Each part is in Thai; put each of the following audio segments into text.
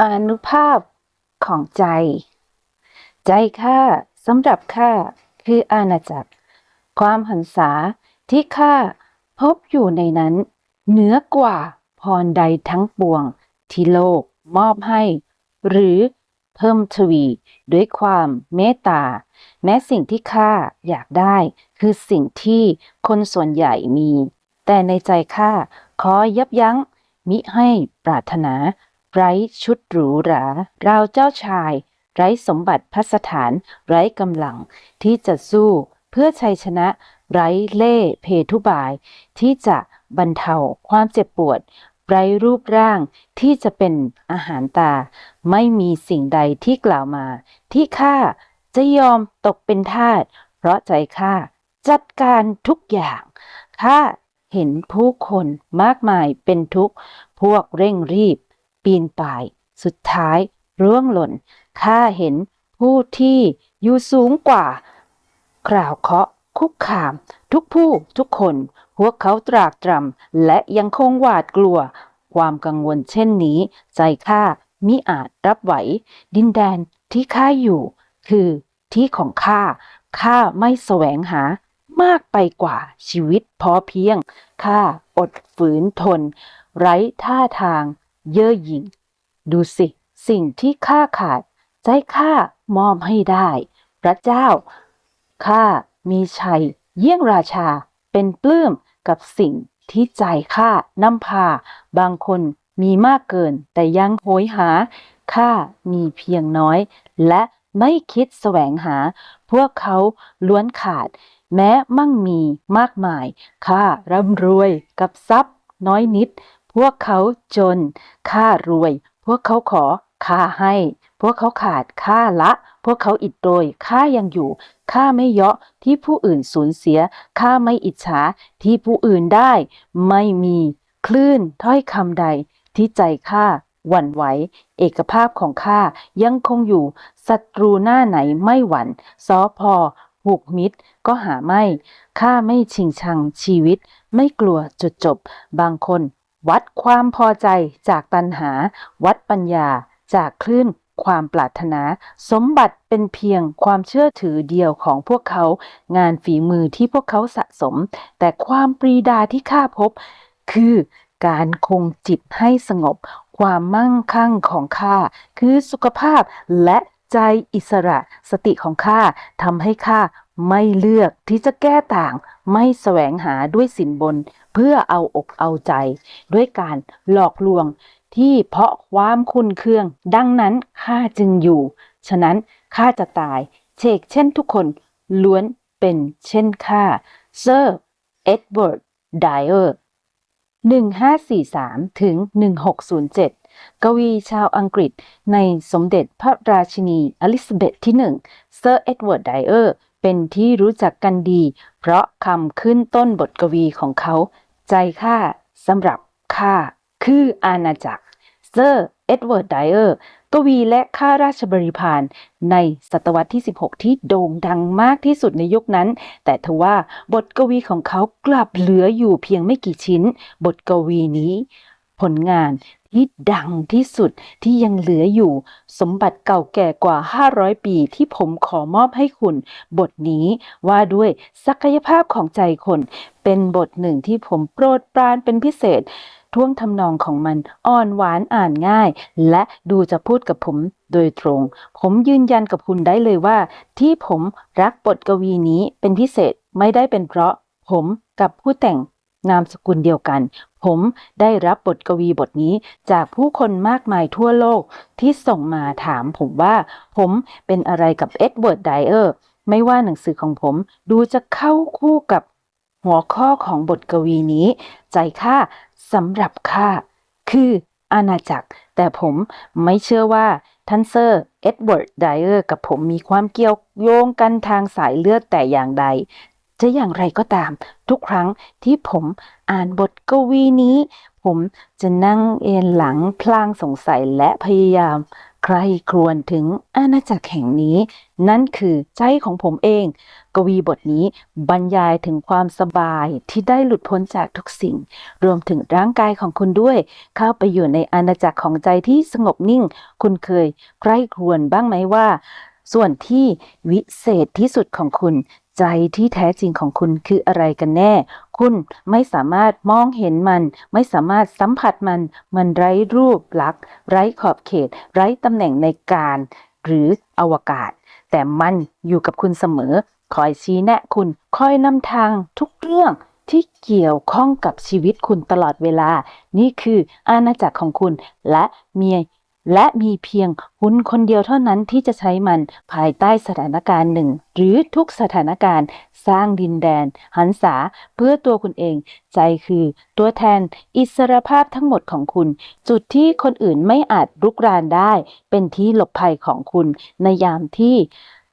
อนุภาพของใจ ใจข้าสำหรับข้าคืออาณาจักร ความหันษาที่ข้าพบอยู่ในนั้น เหนือกว่าพรใดทั้งปวงที่โลกมอบให้ หรือเพิ่มทวีด้วยความเมตตา แม้สิ่งที่ข้าอยากได้คือสิ่งที่คนส่วนใหญ่มี แต่ในใจข้าขอยับยั้งมิให้ปรารถนา ไร้ชุดหรูหราเราเจ้าชาย ไร้สมบัติพัสถาน ไร้กำลัง ที่จะสู้เพื่อชัยชนะ ไร้เล่เพทุบาย ที่จะบรรเทาความเจ็บปวด ไร้รูปร่างที่จะเป็นอาหารตา ไม่มีสิ่งใดที่กล่าวมา ที่ข้าจะยอมตกเป็นทาสเพราะใจข้าจัดการทุกอย่างข้าเห็นผู้คนมากมายเป็นทุกข์ พวกเร่งรีบ ปีนป่าย สุดท้าย ร่วงหล่น ข้าเห็นผู้ที่อยู่สูงกว่า กล่าวเคาะคุกคาม ทุกผู้ทุกคน พวกเขาตรากตรำและยังคงหวาดกลัว ความกังวลเช่นนี้ ใจข้ามิอาจรับไหว ดินแดนที่ข้าอยู่ คือที่ของข้าข้าไม่แสวงหามากไปกว่าชีวิตพอเพียงข้าอดฝืนทน ไร้ท่าทาง เย่อหยิ่ง ดูสิ สิ่งที่ข้าขาด ใจข้ามอบให้ได้ พระเจ้า ข้ามีชัย เยี่ยงราชา เป็นปลื้มกับสิ่งที่ใจข้านำพา บางคนมีมากเกิน แต่ยังโหยหา ข้ามีเพียงน้อย และไม่คิดแสวงหา พวกเขาล้วนขาด แม้มั่งมีมากมาย ข้าร่ำรวยกับทรัพย์น้อยนิด พวกเขาจน ข้ารวย พวกเขาขอ ข้าให้ พวกเขาขาด ข้าละ พวกเขาอิดโรย ข้ายังอยู่ ข้าไม่เยาะที่ผู้อื่นสูญเสีย ข้าไม่อิจฉาที่ผู้อื่นได้ ไม่มี คลื่นถ้อยคำใด ที่ใจข้าหวั่นไหว เอกภาพของข้ายังคงอยู่ ศัตรูหน้าไหนไม่หวั่นซอพอผูกมิตรก็หาไม่ ข้าไม่ชิงชังชีวิต ไม่กลัวจุดจบ บางคน วัดความพอใจจากตัณหา วัดปัญญาจากคลื่นความปรารถนา สมบัติเป็นเพียงความเชื่อถือเดียวของพวกเขา งานฝีมือที่พวกเขาสะสม แต่ความปรีดาที่ข้าพบ คือการคงจิตให้สงบ ความมั่งคั่งของข้าคือสุขภาพและใจอิสระสติของข้าทำให้ข้า ไม่เลือกที่จะแก้ต่างไม่แสวงหาด้วยสินบน เพื่อเอาอกเอาใจ ด้วยการหลอกลวงที่เพราะความคุณเคือง ดังนั้นข้าจึงอยู่ ฉะนั้นข้าจะตายเชกเช่นทุกคนล้วนเป็นเช่นข้าเซอร์เอ็ดเวิร์ดไดเออร์1543 ถึง 1607 กวีชาวอังกฤษในสมเด็จพระราชินีอลิซาเบธที่หนึ่งเซอร์เอ็ดเวิร์ดไดเออร์ เป็นที่รู้จักกันดี เพราะคำขึ้นต้นบทกวีของเขา ใจข้าสำหรับข้าคืออาณาจักรเซอร์เอ็ดเวิร์ดไดเออร์กวีและข้าราชบริพารในศตวรรษที่ 16 ที่โด่งดังมากที่สุดในยุคนั้น แต่ทว่าบทกวีของเขากลับเหลืออยู่เพียงไม่กี่ชิ้น บทกวีนี้ ผลงานที่ดังที่สุดที่ยังเหลืออยู่ สมบัติเก่าแก่กว่า 500 ปีที่ผมขอมอบให้คุณ บทนี้ว่าด้วยศักยภาพของใจคน เป็นบทหนึ่งที่ผมโปรดปรานเป็นพิเศษ ท่วงทำนองของมันอ่อนหวานอ่านง่าย และดูจะพูดกับผมโดยตรง ผมยืนยันกับคุณได้เลยว่า ที่ผมรักบทกวีนี้เป็นพิเศษไม่ได้เป็นเพราะ ผมกับผู้แต่งนามสกุลเดียวกัน ผมได้รับบทกวีบทนี้จากผู้คนมากมายทั่วโลกที่ส่งมาถามผมว่า ผมเป็นอะไรกับเอ็ดเวิร์ดไดเออร์ไม่ว่าหนังสือของผมดูจะเข้าคู่กับหัวข้อของบทกวีนี้ ใจข้าสำหรับข้าคืออาณาจักร แต่ผมไม่เชื่อว่าท่านเซอร์เอ็ดเวิร์ดไดเออร์กับผมมีความเกี่ยวโยงกันทางสายเลือดแต่อย่างใด จะอย่างไรก็ตาม ทุกครั้งที่ผมอ่านบทกวีนี้ ผมจะนั่งเอนหลังพลางสงสัยและพยายาม ใครครวญถึงอาณาจักรแห่งนี้ นั่นคือใจของผมเอง กวีบทนี้บรรยายถึงความสบายที่ได้หลุดพ้นจากทุกสิ่ง รวมถึงร่างกายของคุณด้วย เข้าไปอยู่ในอาณาจักรของใจที่สงบนิ่ง คุณเคยใคร่ครวญบ้างไหมว่าส่วนที่วิเศษที่สุดของคุณ ใจที่แท้จริงของคุณคืออะไรกันแน่ คุณไม่สามารถมองเห็นมัน ไม่สามารถสัมผัสมัน มันไร้รูปลักษณ์ ไร้ขอบเขต ไร้ตำแหน่งในการ หรืออวกาศ แต่มันอยู่กับคุณเสมอ คอยชี้แนะคุณ คอยนำทางทุกเรื่องที่เกี่ยวข้องกับชีวิตคุณตลอดเวลา นี่คืออาณาจักรของคุณและเมีย และมีเพียงคุณคนเดียวเท่านั้นที่จะใช้มันภายใต้สถานการณ์หนึ่ง หรือทุกสถานการณ์ สร้างดินแดน หันษาเพื่อตัวคุณเอง ใจคือตัวแทนอิสรภาพทั้งหมดของคุณ จุดที่คนอื่นไม่อาจรุกรานได้ เป็นที่หลบภัยของคุณในยามที่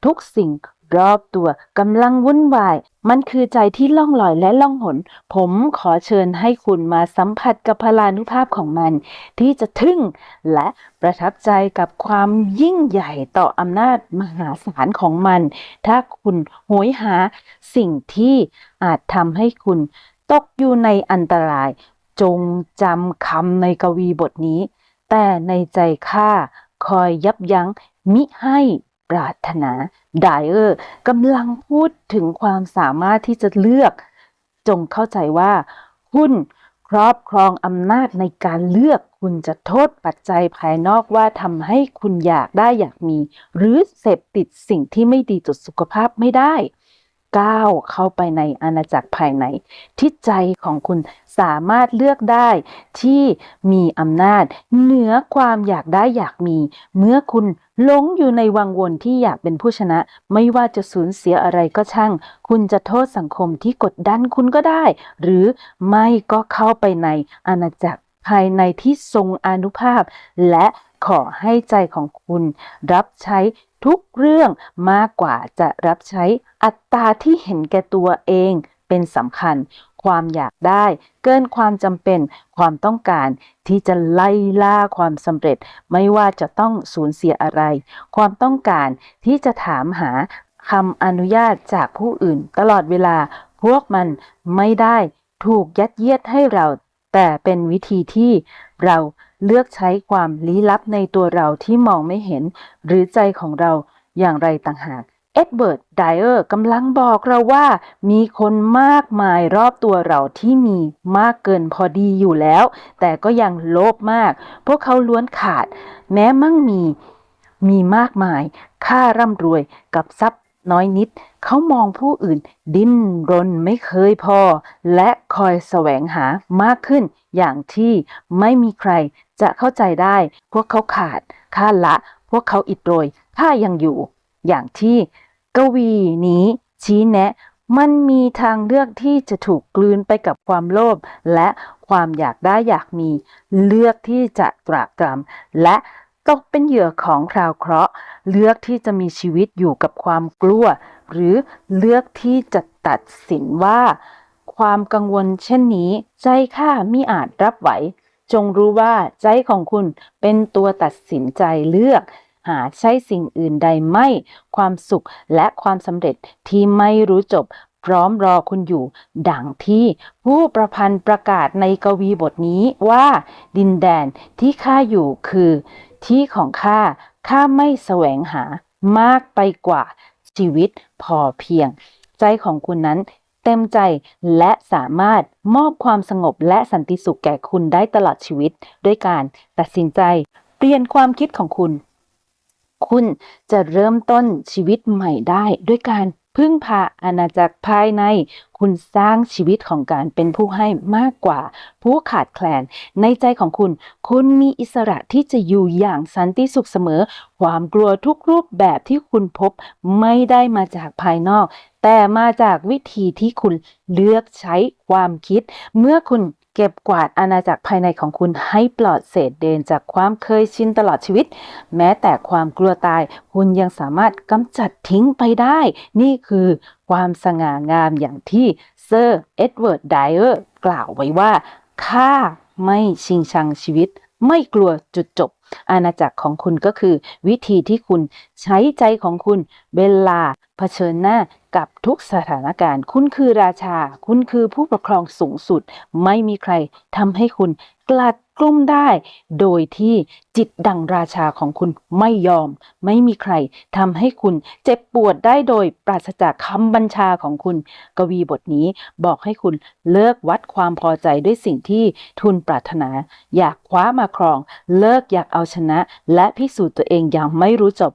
ทุกสิ่ง รอบตัวกำลังวุ่นวาย มันคือใจที่ล่องลอยและล่องหน ผมขอเชิญให้คุณมาสัมผัสกับพลานุภาพของมัน ที่จะทึ่งและประทับใจกับความยิ่งใหญ่ต่ออำนาจมหาศาลของมัน ถ้าคุณโหยหาสิ่งที่อาจทำให้คุณตกอยู่ในอันตราย จงจำคำในกวีบทนี้ แต่ในใจข้าคอยยับยั้งมิให้ ปรารถนาไดเออร์กำลังพูดถึงความสามารถที่จะเลือก จงเข้าใจว่าคุณครอบครองอำนาจในการเลือกคุณจะโทษปัจจัยภายนอกว่าทำให้คุณอยากได้อยากมี หรือเสพติดสิ่งที่ไม่ดีต่อสุขภาพไม่ได้ ก้าวเข้าไปในอาณาจักรภายใน ที่ใจของคุณสามารถเลือกได้ ที่มีอำนาจเหนือความอยากได้อยากมี เมื่อคุณ หลงอยู่ในวังวนที่อยากเป็นผู้ชนะ ไม่ว่าจะสูญเสียอะไรก็ช่าง คุณจะโทษสังคมที่กดดันคุณก็ได้ หรือไม่ก็เข้าไปในอาณาจักรภายในที่ทรงอนุภาพ และขอให้ใจของคุณ รับใช้ทุกเรื่องมากกว่าจะรับใช้อัตราที่เห็นแก่ตัวเองเป็นสำคัญ ความอยากได้ เกินความจำเป็น ความต้องการ ที่จะไล่ล่าความสำเร็จ ไม่ว่าจะต้องสูญเสียอะไร ความต้องการที่จะถามหาคำอนุญาตจากผู้อื่น ตลอดเวลาพวกมันไม่ได้ถูกยัดเยียดให้เรา แต่เป็นวิธีที่เราเลือกใช้ความลี้ลับในตัวเราที่มองไม่เห็น หรือใจของเราอย่างไรต่างหาก เอ็ดเบิร์ดไดเออร์กำลังบอกเราว่า มีคนมากมายรอบตัวเราที่มีมากเกินพอดีอยู่แล้ว แต่ก็ยังโลภมาก พวกเขาล้วนขาด แม้มั่งมี มีมากมาย ค่าร่ำรวยกับทรัพย์น้อยนิด เขามองผู้อื่น ดิ้นรนไม่เคยพอ และคอยแสวงหามากขึ้น อย่างที่ไม่มีใครจะเข้าใจได้ พวกเขาขาด ค่าละ พวกเขาอิดโรย ค่ายังอยู่ อย่างที่ กวีนี้ชี้แนะ มันมีทางเลือกที่จะถูกกลืนไปกับความโลภและความอยากได้อยากมี เลือกที่จะตรากตรำและตกเป็นเหยื่อของคราวเคราะห์ เลือกที่จะมีชีวิตอยู่กับความกลัว หรือเลือกที่จะตัดสินว่า ความกังวลเช่นนี้ ใจข้ามิอาจรับไหว จงรู้ว่าใจของคุณเป็นตัวตัดสินใจเลือก หาใช่สิ่งอื่นใดไม่ ความสุขและความสำเร็จที่ไม่รู้จบ พร้อมรอคุณอยู่ ดังที่ผู้ประพันธ์ประกาศในกวีบทนี้ว่า ดินแดนที่ข้าอยู่คือ ที่ของข้าข้าไม่แสวงหามากไปกว่าชีวิตพอเพียง ใจของคุณนั้นเต็มใจและสามารถมอบความสงบและสันติสุขแก่คุณได้ตลอดชีวิต ด้วยการตัดสินใจ เปลี่ยนความคิดของคุณ คุณจะเริ่มต้นชีวิตใหม่ได้ด้วยการพึ่งพาอาณาจักรภายใน คุณสร้างชีวิตของการเป็นผู้ให้มากกว่า ผู้ขาดแคลน ในใจของคุณ คุณมีอิสระที่จะอยู่อย่างสันติสุขเสมอ ความกลัวทุกรูปแบบที่คุณพบไม่ได้มาจากภายนอก แต่มาจากวิธีที่คุณเลือกใช้ความคิด เมื่อคุณ เก็บกวาดอาณาจักรภายในของคุณให้ปลอดเศษเดนจากความเคยชินตลอดชีวิต แม้แต่ความกลัวตาย คุณยังสามารถกำจัดทิ้งไปได้ นี่คือความสง่างามอย่างที่เซอร์เอ็ดเวิร์ดไดเออร์กล่าวไว้ว่าข้าไม่ชิงชังชีวิต ไม่กลัวจุดจบ อาณาจักรของคุณก็คือ วิธีที่คุณใช้ใจของคุณเวลาเผชิญหน้ากับทุกสถานการณ์ คุณคือราชา คุณคือผู้ปกครองสูงสุด ไม่มีใครทำให้คุณกลัด กลุ้มได้ โดยที่จิตดังราชาของคุณไม่ยอม ไม่มีใครทำให้คุณเจ็บปวดได้โดยปราศจากคำบัญชาของคุณ กวีบทนี้บอกให้คุณเลิกวัดความพอใจด้วยสิ่งที่ทุนปรารถนา อยากคว้ามาครอง เลิกอยากเอาชนะ และพิสูจน์ตัวเองอย่างไม่รู้จบ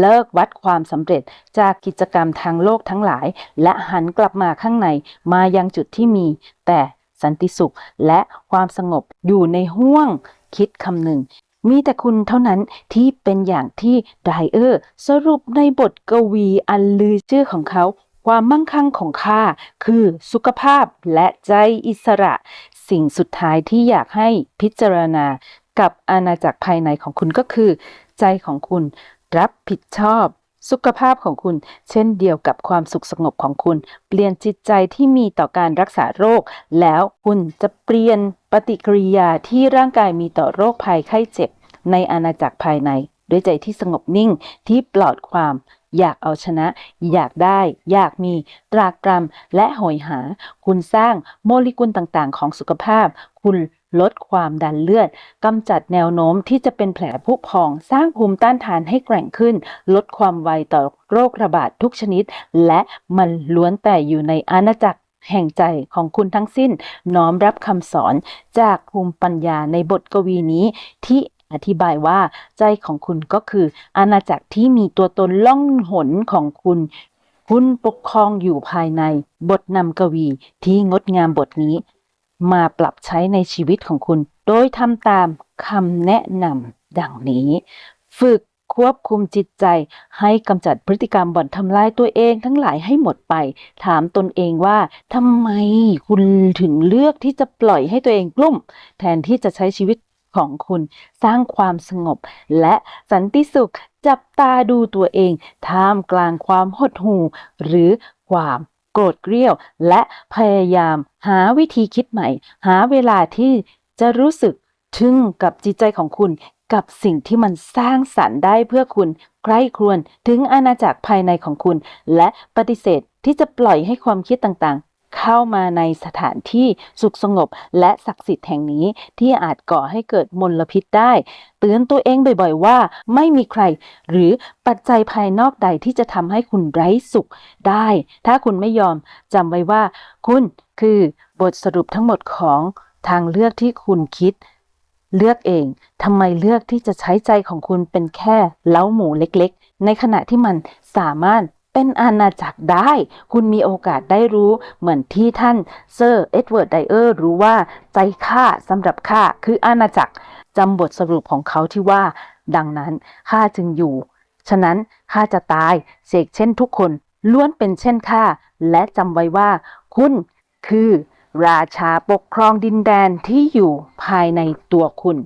เลิกวัดความสำเร็จจากกิจกรรมทางโลกทั้งหลาย และหันกลับมาข้างในมายังจุดที่มี แต่ สันติสุข และความสงบอยู่ในห้วงคิดคำหนึ่ง มีแต่คุณเท่านั้นที่เป็นอย่างที่ไดเออร์ สรุปในบทกวีอันลือชื่อของเขาความมั่งคั่งของข้าคือสุขภาพและใจอิสระ สิ่งสุดท้ายที่อยากให้พิจารณากับอาณาจักรภายในของคุณก็คือ ใจของคุณรับผิดชอบ สุขภาพของคุณ เช่นเดียวกับความสุขสงบของคุณ เปลี่ยนจิตใจที่มีต่อการรักษาโรค แล้วคุณจะเปลี่ยนปฏิกิริยาที่ร่างกายมีต่อโรคภัยไข้เจ็บ ในอาณาจักรภายใน ด้วยใจที่สงบนิ่งที่ปลอดความ อยากเอาชนะ อยากได้ อยากมี ตรากตรำและโหยหา คุณสร้างโมเลกุลต่างๆ ของสุขภาพ คุณ ลดความดันเลือดกำจัดแนวโน้มที่จะเป็นแผลผุพอง สร้างภูมิต้านทานให้แกร่งขึ้น ลดความไวต่อโรคระบาดทุกชนิด และมันล้วนแต่อยู่ในอาณาจักรแห่งใจของคุณทั้งสิ้น น้อมรับคำสอนจากภูมิปัญญาในบทกวีนี้ที่อธิบายว่าใจของคุณก็คืออาณาจักรที่มีตัวตนล่องหนของคุณ คุณปกครองอยู่ภายในบทนำกวีที่งดงามบทนี้ มาปรับใช้ในชีวิตของคุณ โดยทำตามคำแนะนำดังนี้ ฝึกควบคุมจิตใจ ให้กำจัดพฤติกรรมบ่อนทำลายตัวเองทั้งหลายให้หมดไป ถามตนเองว่าทำไมคุณถึงเลือกที่จะปล่อยให้ตัวเองกลุ่ม แทนที่จะใช้ชีวิตของคุณสร้างความสงบ และสันติสุขจับตาดูตัวเอง ท่ามกลางความหดหู่หรือความ โกรธเกรี้ยว และพยายามหาวิธีคิดใหม่ หาเวลาที่จะรู้สึกทึ่งกับจิตใจของคุณ กับสิ่งที่มันสร้างสรรค์ได้เพื่อคุณ ใคร่ครวญถึงอาณาจักรภายในของคุณ และปฏิเสธที่จะปล่อยให้ความคิดต่างๆ เข้ามาในสถานที่สุขสงบและศักดิ์สิทธิ์แห่งนี้ที่อาจก่อให้เกิดมลพิษได้ เตือนตัวเองบ่อยๆว่า ไม่มีใคร หรือปัจจัยภายนอกใดที่จะทำให้คุณไร้สุขได้ ถ้าคุณไม่ยอมจำไว้ว่า คุณคือบทสรุปทั้งหมดของทางเลือกที่คุณคิด เลือกเองทำไมเลือกที่จะใช้ใจของคุณเป็นแค่เล้าหมูเล็กๆ ในขณะที่มันสามารถ เป็นอาณาจักรได้ คุณมีโอกาสได้รู้เหมือนที่ท่านเซอร์เอ็ดเวิร์ดไดเออร์รู้ว่าใจข้าสำหรับข้าคืออาณาจักรจำบทสรุปของเขาที่ว่า ดังนั้นข้าจึงอยู่ ฉะนั้นข้าจะตายเสกเช่นทุกคนล้วนเป็นเช่นข้าและจำไว้ว่า คุณคือ ราชาปกครองดินแดนที่อยู่ภายในตัวคุณ